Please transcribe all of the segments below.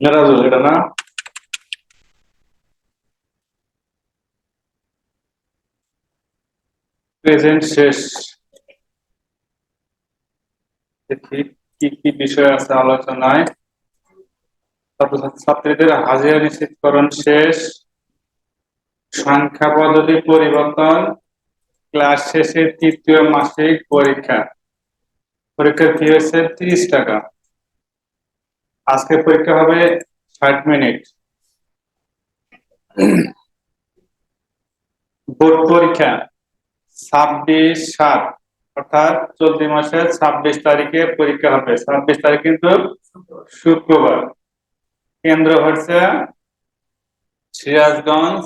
মেরাজুল এটা না প্রেজেন্ট শেষ কি কি বিষয় আছে আলোচনায় ছাত্রছাত্রীদের হাজিরা নিশ্চিতকরণ শেষ। সংখ্যা পদ্ধতি পরিবর্তন। ক্লাস শেষে তৃতীয় মাসিক পরীক্ষা। পরীক্ষার ফি হচ্ছে তিরিশ টাকা। আজকে পরীক্ষা হবে ষাট মিনিট। বোর্ড পরীক্ষা ছাব্বিশ সাত, অর্থাৎ চলতি মাসের ছাব্বিশ তারিখে পরীক্ষা হবে। ছাব্বিশ তারিখ কিন্তু শুক্রবার। কেন্দ্র হচ্ছে সিরাজগঞ্জ,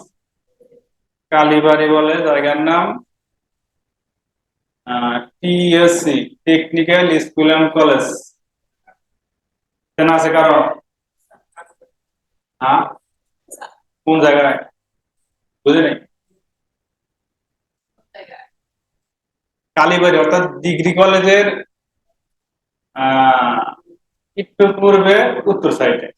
কালীবাড়ি বলে জায়গার নাম। TSC, technical school and college. চেনা আছে কারও? হ্যাঁ? কোন জায়গায়? বুঝলি কালীবাড়ি অর্থাৎ ডিগ্রি কলেজের একটু পূর্বে উত্তর সাইডে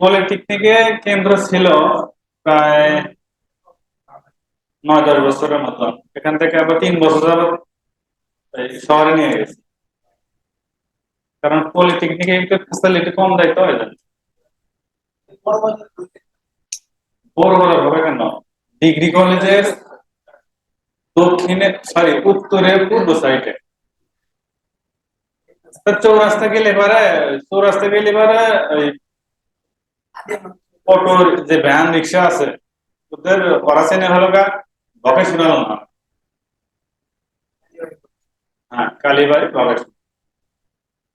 পলিটেকনিকে কেন্দ্র ছিল প্রায় নয় দশ বছরের মতো। এখান থেকে আবার তিন বছর যাবত শহরে নিয়ে গেছে কারণ পলিটেকনিকে ফ্যাসিলিটি কম দেয় তো বড় ডিগ্রি কলেজের দক্ষিণে সরি উত্তরে, পূর্ব সাইডে চৌরাস্তা গেলে এবারে চৌরাস্তা গেলে এবারে ওই অটোর যে ভ্যান রিক্সা আছে, ওদের অরাসেনে হলো গা বকে শোনালো না। হ্যাঁ কালীবাড়ি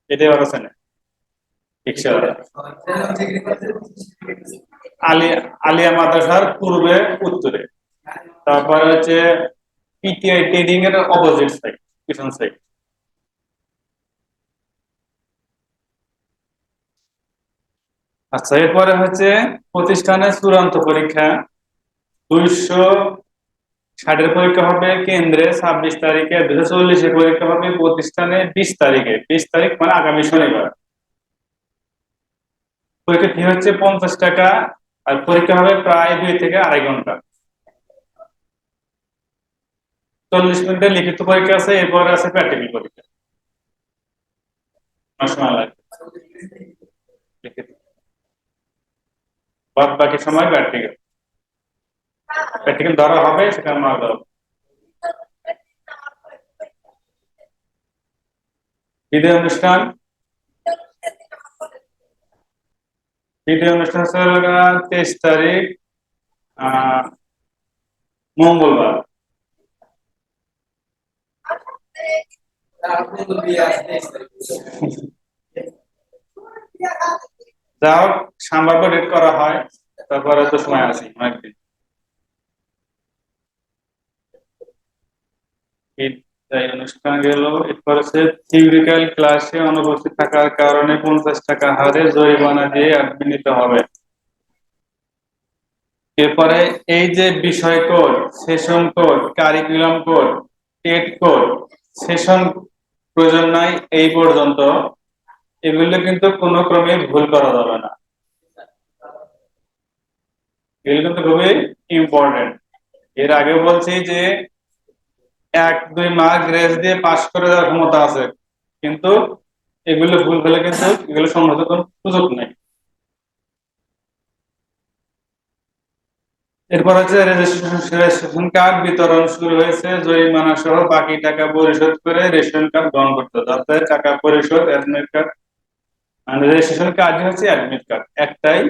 এটাই অরাসেনে রিক্সা আলী, আলিয়া মাদ্রাসার পূর্বে, উত্তরে। তারপরে হচ্ছে পিটিআই অপোজিট আচ্ছা এরপরে হচ্ছে প্রতিষ্ঠানের চূড়ান্ত পরীক্ষা, দুইশো ষাটের পরীক্ষা হবে কেন্দ্রে ছাব্বিশ তারিখে দুশো চল্লিশের পরীক্ষা হবে প্রতিষ্ঠানে বিশ তারিখে, বিশ তারিখ মানে আগামী শনিবার। পরীক্ষা ফি হচ্ছে পঞ্চাশ টাকা, আর পরীক্ষা হবে প্রায় দুই থেকে আড়াই ঘণ্টা। চল্লিশ মিনিটের লিখিত পরীক্ষা আছে, এরপরে আছে প্র্যাকটিক্যাল পরীক্ষা। বাদ বাকি সময় প্র্যাকটিক্যাল। প্র্যাকটিক্যাল হবে, সেটা আমার অনুষ্ঠান। বিদায় অনুষ্ঠান তেইশ তারিখ মঙ্গলবার। যা হোক সামবার ডেট করা হয়, তারপরে তো সময় আছে, অনেকদিন। অনুষ্ঠান গেল এরপর হচ্ছে থিওরিক্যাল ক্লাসে অনুপস্থিত থাকার কারণে পঞ্চাশ টাকা হারে জরিমানা দিয়ে অ্যাডমিট নিতে হবে এরপরে এই যে বিষয় code session code curriculum code TET code session প্রয়োজন নাই এই পর্যন্ত এগুলো কিন্তু কোনো ক্রমে ভুল করা যাবে না এগুলো কিন্তু খুবই ইম্পর্টেন্ট এর আগে বলছি যে এক, দুই মার্ক গ্রেস দিয়ে পাশ করে দেওয়ার ক্ষমতা আছে। কিন্তু এগুলো ভুল হলে কিন্তু এগুলো কোনো সুযোগ নেই। এরপর হচ্ছে রেজিস্ট্রেশন কার্ড বিতরণ শুরু হয়েছে। জরিমানা সহ বাকি টাকা পরিশোধ করে রেশন কার্ড গ্রহণ করতে হবে। টাকা পরিশোধ অ্যাডমিট কার্ড মানে রেজিস্ট্রেশন কার্ড হচ্ছে অ্যাডমিট কার্ড একটাই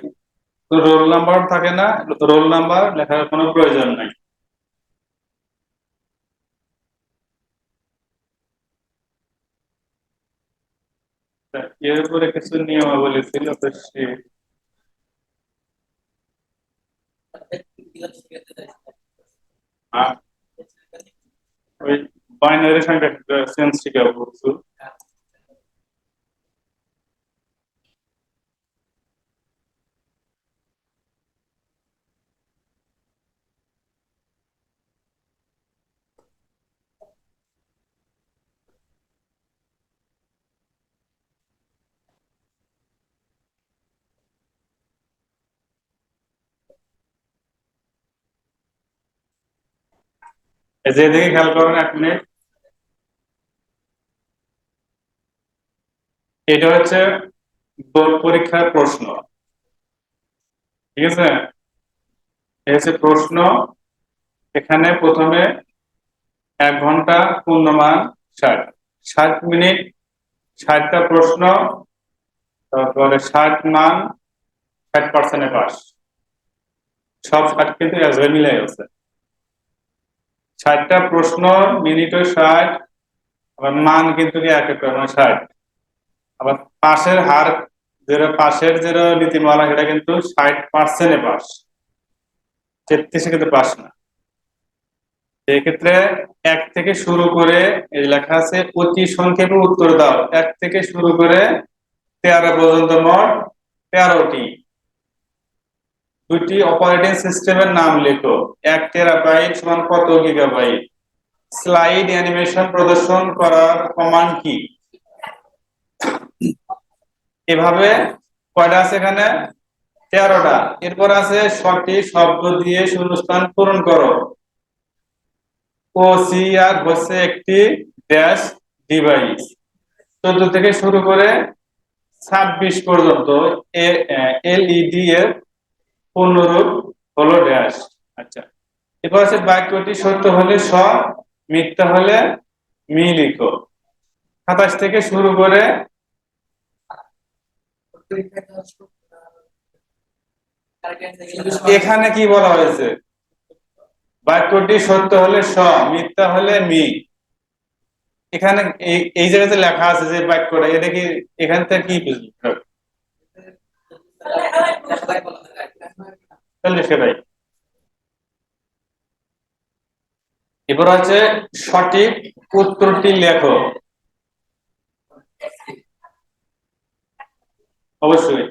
রোল নাম্বার থাকে না রোল নাম্বার লেখার কোনো প্রয়োজন নাই। এর উপরে কিছু নিয়মাবলী ছিল তো সে ওই বাইনারি সংখ্যা সেন্স শিখা যে দিকে খেয়াল করেন এক মিনিট। এটা হচ্ছে বোর্ড পরীক্ষার প্রশ্ন। ঠিক আছে? হচ্ছে প্রশ্ন। এখানে প্রথমে এক ঘণ্টা পূর্ণমান ষাট। ষাট মিনিট, ষাটটা প্রশ্ন, তারপরে ষাট মান ষাট পার্সেন্টে পাস সব ষাট কিন্তু একভাবে মিলে গেছে ষাটটা প্রশ্ন মিনিটও ষাট, আবার মান কিন্তু এক এক মানে ষাট। আবার পাশের হার, যেটা পাশের যেটা নীতিমালা, সেটা কিন্তু ষাট পার্সেন্টে পাস। তেত্রিশে কিন্তু পাস না। এক্ষেত্রে এক থেকে শুরু করে, এই লেখা আছে, অতি সংক্ষেপে উত্তর দাও। এক থেকে শুরু করে, তেরো পর্যন্ত মোট তেরোটি। দুটি অপারেটিং সিস্টেমের নাম লেখো। এক টেরাবাইট সমান কত গিগাবাইট স্লাইড অ্যানিমেশন প্রদর্শন করার কমান্ড কি? এভাবে কয়টা আছে এখানে? তেরোটা। এরপর আছে সঠিক শব্দ দিয়ে শূন্যস্থান পূরণ করো। ও সি আর হচ্ছে একটি ড্যাশ ডিভাইস চোদ্দ থেকে শুরু করে ছাব্বিশ পর্যন্ত এলইডি এর পূর্ণরূপ হলো ড্যাশ আচ্ছা। এরপর আছে বাক্যটি সত্য হলে স, মিথ্যা হলে মি লিখো। সাতাশ থেকে শুরু করে এখানে কি বলা হয়েছে? বাক্যটি সত্য হলে স, মিথ্যা হলে মি। এখানে এই জায়গাতে লেখা আছে যে বাক্যটা, এটা কি এখান থেকে কি বুঝলি তাহলে সেটাই এবার হচ্ছে সঠিক উত্তরটি লেখো। অবশ্যই।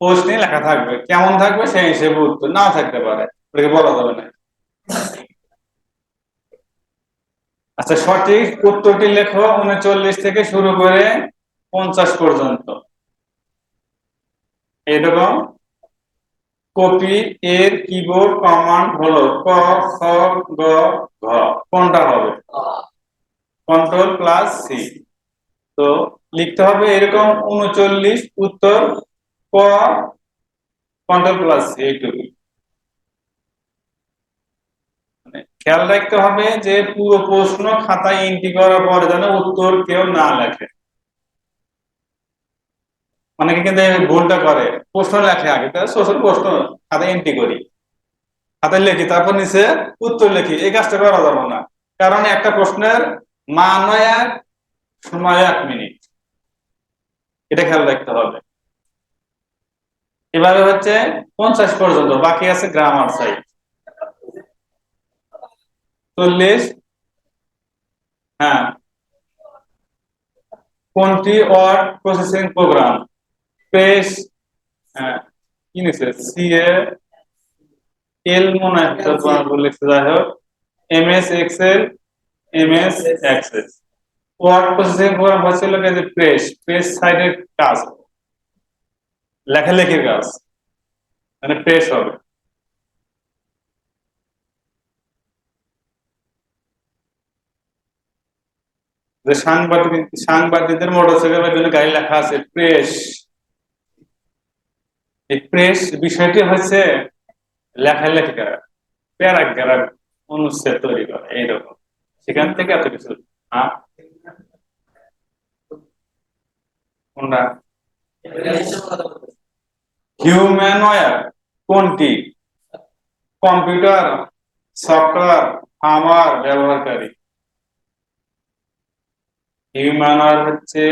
প্রশ্নে লেখা থাকবে। কেমন থাকবে সেই হিসেবে উত্তর নাও থাকতে পারে। ওটাকে বলা যাবে না। আচ্ছা সঠিক উত্তরটি লেখো। উনচল্লিশ থেকে শুরু করে পঞ্চাশ পর্যন্ত। এরকম কপি এর কিবোর্ড কমান্ড হলো ক খ গ, ঘ। কোনটা হবে? কন্ট্রোল প্লাস সি তো লিখতে হবে এরকম উনচল্লিশ উত্তর ক কন্ট্রোল প্লাস সি এইটুকু খেয়াল রাখতে হবে যে পুরো প্রশ্ন খাতায় এন্ট্রি করার পরে যেন উত্তর কেউ না লেখে। অনেকে কিন্তু এই ভুলটা করে। প্রশ্ন লেখে আগে সোশ্যাল প্রশ্ন খাতায় এন্ট্রি করি। খাতায় লিখি, তারপর নিচে উত্তর লিখি। এই কাজটা করা যাবে না। কারণ একটা প্রশ্নের মান এক সময় এক মিনিট। এটা খেয়াল রাখতে হবে। এভাবে হচ্ছে পঞ্চাশ পর্যন্ত, বাকি আছে গ্রামার সাইড চল্লিশ। হ্যাঁ। কোনটি ওয়ার্ড প্রসেসিং প্রোগ্রাম পেস কি নিছে? সি এল মনে হয় লিখতে যাই হোক। M S Excel M S Access word processing program হচ্ছিল যে প্রেস প্রেস সাইডের কাজ। লেখালেখির কাজ। মানে প্রেস হবে। যে সাংবাদিক সাংবাদিকদের মোটরসাইকেলের জন্য গাড়ি লেখা আছে প্রেস এই প্রেস বিষয়টি হচ্ছে লেখালেখি করা প্যারাগ্রাফ অনুচ্ছেদ তৈরি করা, এইরকম। সেখান থেকে এত কিছু হ্যাঁ কোনটা? কম্পিউটার সফটওয়্যার আমার ব্যবহারকারী। হিউম্যানওয়্যার হচ্ছে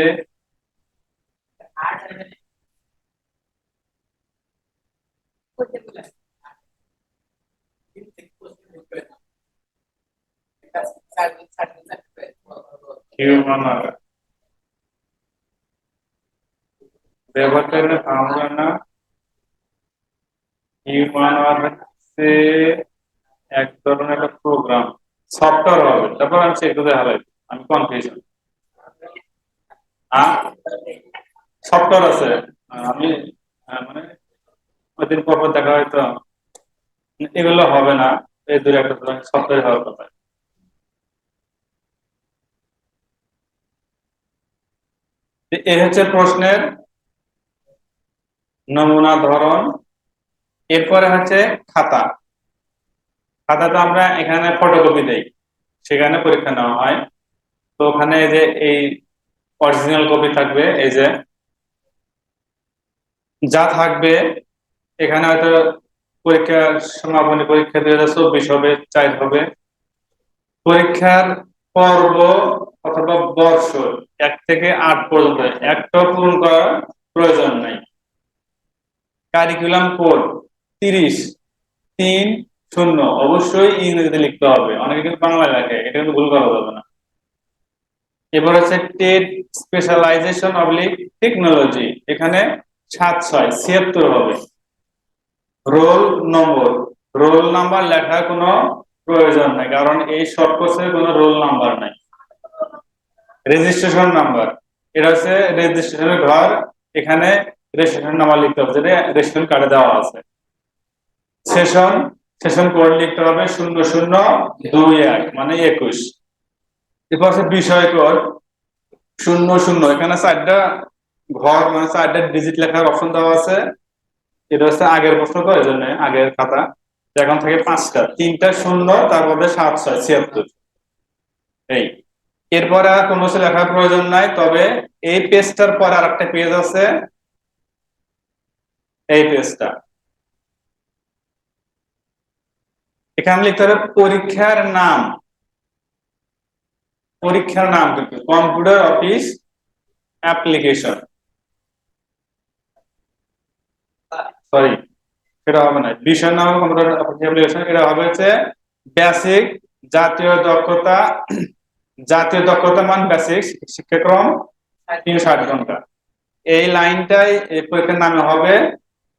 ব্যবহারকারী আমরা হচ্ছে এক ধরনের একটা প্রোগ্রাম সফটওয়্যার হবে তারপর আমি সেগুলো হারাই আমি কনফিউশন সফটওয়্যার আছে আমি মানে পর দেখা হয়তো এগুলো হবে না, এই দূরে একটা সপ্তাহে হওয়ার কথা। এই হচ্ছে প্রশ্নের নমুনা ধরন, এরপরে হচ্ছে খাতা। খাতাটা আমরা এখানে ফটোকপি দেই, সেখানে পরীক্ষা নেওয়া হয়। তো ওখানে এই যে এই অরিজিনাল কপি থাকবে, এই যে যা থাকবে, এখানে হয়তো পরীক্ষার সমাপনী পরীক্ষা দুই হাজার চব্বিশ হবে, চার হবে। পরীক্ষার পর্ব অথবা বর্ষ এক থেকে আট পর্যন্ত একটা পূরণ করার প্রয়োজন নাই। কারিকুলাম কোড তিরিশ, তিন, শূন্য, অবশ্যই ইংরেজিতে লিখতে হবে। অনেকে কিন্তু বাংলায় লেখে, এটা কিন্তু ভুল করা যাবে না। এবার হচ্ছে টেট স্পেশালাইজেশন অবলিক টেকনোলজি এখানে সাত, ছয়, ছিয়াত্তর হবে। Roll number. রোল নাম্বার লেখার কোনো প্রয়োজন নাই, কারণ এই শর্ট কোর্সে কোনো রোল নাম্বার নাই। Registration number. এটা হচ্ছে রেজিস্ট্রেশনের ঘর, এখানে রেজিস্ট্রেশন নাম্বার লিখতে হবে, যেটা রেজিস্ট্রেশন কার্ডে দেওয়া আছে। সেশন সেশন কোড লিখতে হবে শূন্য শূন্য দুই এক মানে একুশ। এরপর হচ্ছে বিষয় কোড, শূন্য শূন্য, এখানে চারটা ঘর মানে চারটা ডিজিট লেখার অপশন দেওয়া আছে। এটা হচ্ছে আগের প্রশ্ন তো, এই জন্য আগের খাতা। এখন থেকে পাঁচটা, তিনটা শূন্য তারপরে সাত ছয়, ছিয়াত্তর। এই। এরপরে আর কোনো কিছু লেখার প্রয়োজন নাই, তবে এই পেজটার পর আর একটা পেজ আছে। এই পেজটা। এখানে লিখতে হবে পরীক্ষার নাম। পরীক্ষার নাম কিন্তু, কম্পিউটার অফিস অ্যাপ্লিকেশন সরি সেটা হবে না। বিষয় নাম কম্পিউটার অ্যাপ্লিকেশন এটা হবে হচ্ছে বেসিক জাতীয় দক্ষতা জাতীয় দক্ষতা মান বেসিক শিক্ষাক্রম তিনশো ষাট ঘণ্টা। এই লাইনটাই এই পরীক্ষার নামে হবে,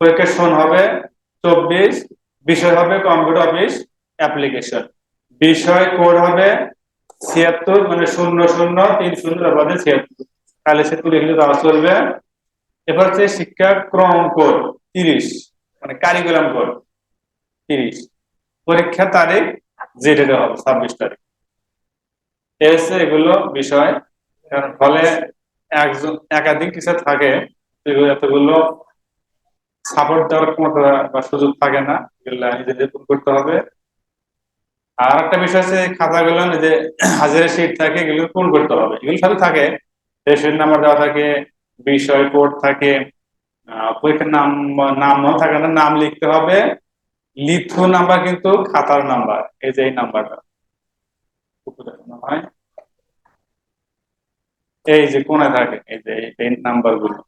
পরীক্ষার সন হবে চব্বিশ, বিষয় হবে কম্পিউটার অফিস অ্যাপ্লিকেশন বিষয় কোড হবে ছিয়াত্তর মানে শূন্য শূন্য, তিন শূন্য বাদে ছিয়াত্তর। তাহলে সে তুলে দেওয়া চলবে। এবার হচ্ছে শিক্ষাক্রম কোড তিরিশ। মানে কারিকুলাম কোড তিরিশ। পরীক্ষা তারিখ যে ডেটে হবে, ছাব্বিশ তারিখ। এসে এগুলো বিষয় ফলে একজন, একাধিক টিচার থাকে এতগুলো সাপোর্ট দেওয়ার ক্ষমতা বা সুযোগ থাকে না, এগুলো নিজেদের করতে হবে। আর একটা বিষয় আছে খাতাগুলো যে হাজারে সিট থাকে, এগুলো পূরণ করতে হবে। এগুলো সবই থাকে। রেশন নাম্বার দেওয়া থাকে, বিষয় কোড থাকে পরীক্ষার নাম নামও থাকে না, নাম লিখতে হবে। লিথু নাম্বার কিন্তু খাতার নাম্বার, এই যে এই নাম্বারটা। এই যে কোনায় থাকে, এই যে এই নাম্বারগুলো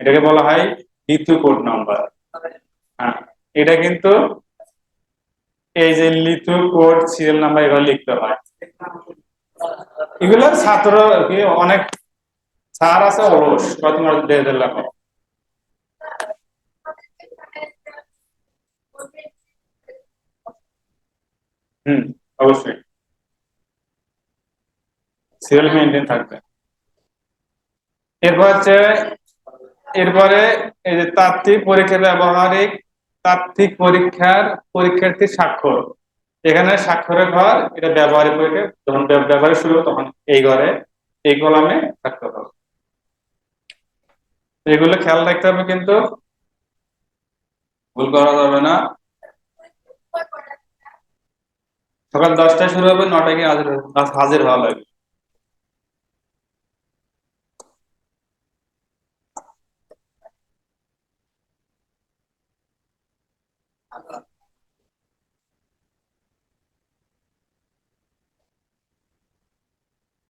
এটাকে বলা হয় লিথু কোড নাম্বার। হ্যাঁ এটা কিন্তু এই যে লিথু কোড, সিরিয়াল নাম্বার, এগুলো লিখতে হয়। এগুলো ছাত্র, অনেক স্যার আছে অলস দেড় দেড় হুম, অবশ্যই। থাকবে। এরপর এরপরে ব্যবহারিক পরীক্ষার পরীক্ষার্থী স্বাক্ষর। এখানে স্বাক্ষরের ঘর, এটা ব্যবহারিক পরীক্ষা, যখন ব্যবহার শুরু তখন এই ঘরে, এই কলামে স্বাক্ষর হবে। এগুলো খেয়াল রাখতে হবে কিন্তু। ভুল করা যাবে না। সকাল দশটায় শুরু হবে নটায় হাজির হাজির হওয়া লাগবে।